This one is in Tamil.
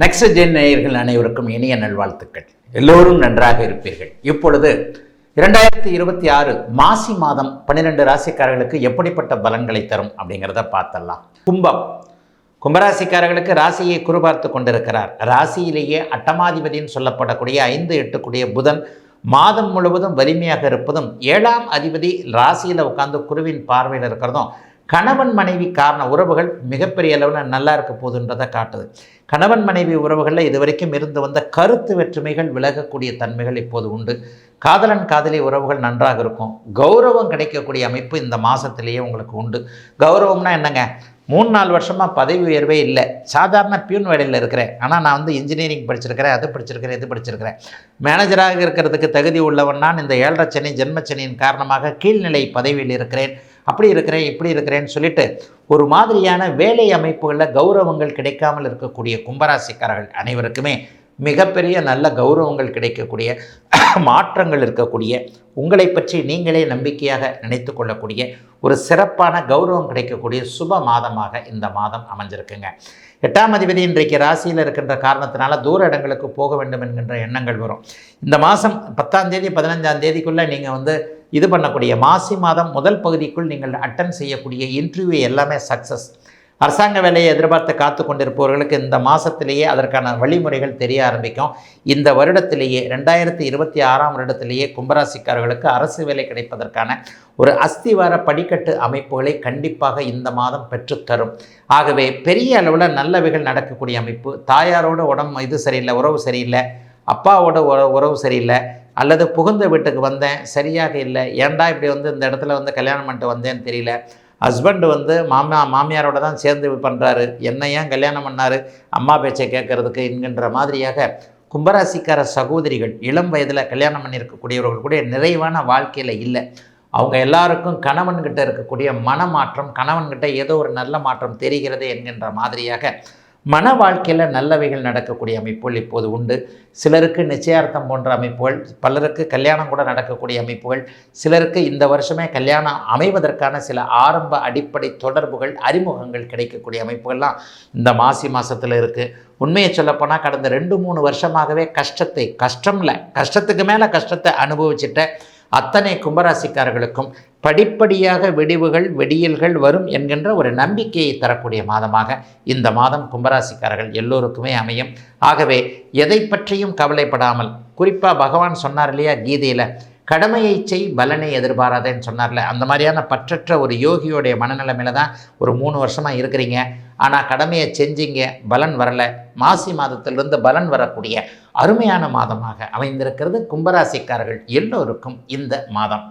நெக்ஸ்ட் ஜென் நேயர்கள் அனைவருக்கும் இனிய நல்வாழ்த்துக்கள். எல்லோரும் நன்றாக இருப்பீர்கள். இப்பொழுது இரண்டாயிரத்தி இருபத்தி ஆறு மாசி மாதம் பன்னிரெண்டு ராசிக்காரர்களுக்கு எப்படிப்பட்ட பலன்களை தரும் அப்படிங்கிறத பார்த்தலாம் கும்பம். கும்பராசிக்காரர்களுக்கு ராசியை குறுபார்த்து கொண்டிருக்கிறார். ராசியிலேயே அட்டமாதிபதின்னு சொல்லப்படக்கூடிய ஐந்து எட்டுக்குடிய புதன் மாதம் முழுவதும் வலிமையாக இருப்பதும் ஏழாம் அதிபதி ராசியில் உட்கார்ந்து குருவின் பார்வையில் இருக்கிறதும் கணவன் மனைவி காரண உறவுகள் மிகப்பெரிய அளவில் நல்லா இருக்க போகுதுன்றதை காட்டுது. கணவன் மனைவி உறவுகளில் இதுவரைக்கும் இருந்து வந்த கருத்து வெற்றுமைகள் விலகக்கூடிய தன்மைகள் இப்போது உண்டு. காதலன் காதலி உறவுகள் நன்றாக இருக்கும். கௌரவம் கிடைக்கக்கூடிய அமைப்பு இந்த மாதத்திலேயே உங்களுக்கு உண்டு. கௌரவம்னா என்னங்க? மூணு நாலு வருஷமாக பதவி உயர்வே இல்லை. சாதாரண பியூன் வேலையில் இருக்கிறேன். ஆனால் நான் வந்து இன்ஜினியரிங் படிச்சிருக்கிறேன் அது படிச்சிருக்கிறேன் இது படிச்சிருக்கிறேன். மேனேஜராக இருக்கிறதுக்கு தகுதி உள்ளவன் நான் இந்த ஏழரை சனி ஜென்மச்சனியின் காரணமாக கீழ்நிலை பதவியில் இருக்கிறேன். அப்படி இருக்கிறேன் இப்படி இருக்கிறேன்னு சொல்லிட்டு ஒரு மாதிரியான வேலை அமைப்புகளில் கௌரவங்கள் கிடைக்காமல் இருக்கக்கூடிய கும்பராசிக்காரர்கள் அனைவருக்குமே மிகப்பெரிய நல்ல கௌரவங்கள் கிடைக்கக்கூடிய மாற்றங்கள் இருக்கக்கூடிய உங்களை பற்றி நீங்களே நம்பிக்கையாக நினைத்து கொள்ளக்கூடிய ஒரு சிறப்பான கௌரவம் கிடைக்கக்கூடிய சுப மாதமாக இந்த மாதம் அமைஞ்சிருக்குங்க. எட்டாம் அதிபதி இன்றைக்கு ராசியில் இருக்கின்ற காரணத்தினால தூர இடங்களுக்கு போக வேண்டும் என்கின்ற எண்ணங்கள் வரும். இந்த மாதம் பத்தாம் தேதி பதினஞ்சாம் தேதிக்குள்ளே நீங்கள் வந்து இது பண்ணக்கூடிய மாசி மாதம் முதல் பகுதிக்குள் நீங்கள் அட்டன் செய்யக்கூடிய இன்டர்வியூ எல்லாமே சக்ஸஸ் அரசாங்க வேலையை எதிர்பார்த்து காத்து கொண்டிருப்பவர்களுக்கு இந்த மாதத்திலேயே அதற்கான வழிமுறைகள் தெரிய ஆரம்பிக்கும். இந்த வருடத்திலேயே ரெண்டாயிரத்தி இருபத்தி ஆறாம் வருடத்திலேயே கும்பராசிக்காரர்களுக்கு அரசு வேலை கிடைப்பதற்கான ஒரு அஸ்திவார படிக்கட்டு அமைப்புகளை கண்டிப்பாக இந்த மாதம் பெற்றுத்தரும். ஆகவே பெரிய அளவில் நல்லவைகள் நடக்கக்கூடிய அமைப்பு. தாயாரோட உடம்பு இது சரியில்லை உறவு சரியில்லை அப்பாவோட உறவு சரியில்லை அல்லது புகுந்த வீட்டுக்கு வந்தேன். சரியாக இல்லை. ஏன்டா இப்படி வந்து இந்த இடத்துல வந்து கல்யாணம் பண்ணிட்டு வந்தேன்னு தெரியல. ஹஸ்பண்ட் வந்து மாமா மாமியாரோட தான் சேர்ந்து பண்ணுறாரு என்ன ஏன் கல்யாணம் பண்ணார்? அம்மா பேச்சை கேட்கறதுக்கு என்கின்ற மாதிரியாக கும்பராசிக்கார சகோதரிகள் இளம் வயதில் கல்யாணம் பண்ணியிருக்கக்கூடியவர்கள் கூட நிறைவான வாழ்க்கையில் இல்லை. அவங்க எல்லாருக்கும் கணவன்கிட்ட இருக்கக்கூடிய மனமாற்றம் கணவன்கிட்ட ஏதோ ஒரு நல்ல மாற்றம் தெரிகிறது என்கின்ற மாதிரியாக மன வாழ்க்கையில் நல்லவைகள் நடக்கக்கூடிய அமைப்புகள் இப்போது உண்டு. சிலருக்கு நிச்சயார்த்தம் போன்ற அமைப்புகள் பலருக்கு கல்யாணம் கூட நடக்கக்கூடிய அமைப்புகள் சிலருக்கு இந்த வருஷமே கல்யாணம் அமைவதற்கான சில ஆரம்ப அடிப்படை தொடர்புகள் அறிமுகங்கள் கிடைக்கக்கூடிய அமைப்புகள்லாம் இந்த மாசி மாதத்தில் இருக்குது உண்மையை சொல்லப்போனால் கடந்த ரெண்டு மூணு வருஷமாகவே கஷ்டத்தை கஷ்டம் இல்லை கஷ்டத்துக்கு மேலே கஷ்டத்தை அனுபவிச்சிட்ட அத்தனை கும்பராசிக்காரர்களுக்கும் படிப்படியாக வெடிவுகள் வெடியல்கள் வரும் என்கின்ற ஒரு நம்பிக்கையை தரக்கூடிய மாதமாக இந்த மாதம் கும்பராசிக்காரர்கள் எல்லோருக்குமே அமையும். ஆகவே எதை பற்றியும் கவலைப்படாமல் குறிப்பாக பகவான் சொன்னார் இல்லையா கீதையில் கடமையை செய் பலனை எதிர்பாராதேன்னு சொன்னார்ல. அந்த மாதிரியான பற்றற்ற ஒரு யோகியோடைய மனநிலைமையில தான் ஒரு மூணு வருஷமாக இருக்கிறீங்க. ஆனால் கடமையை செஞ்சீங்க பலன் வரலை. மாசி மாதத்திலிருந்து பலன் வரக்கூடிய அருமையான மாதமாக அமைந்திருக்கிறது கும்பராசிக்காரர்கள் எல்லோருக்கும் இந்த மாதம்.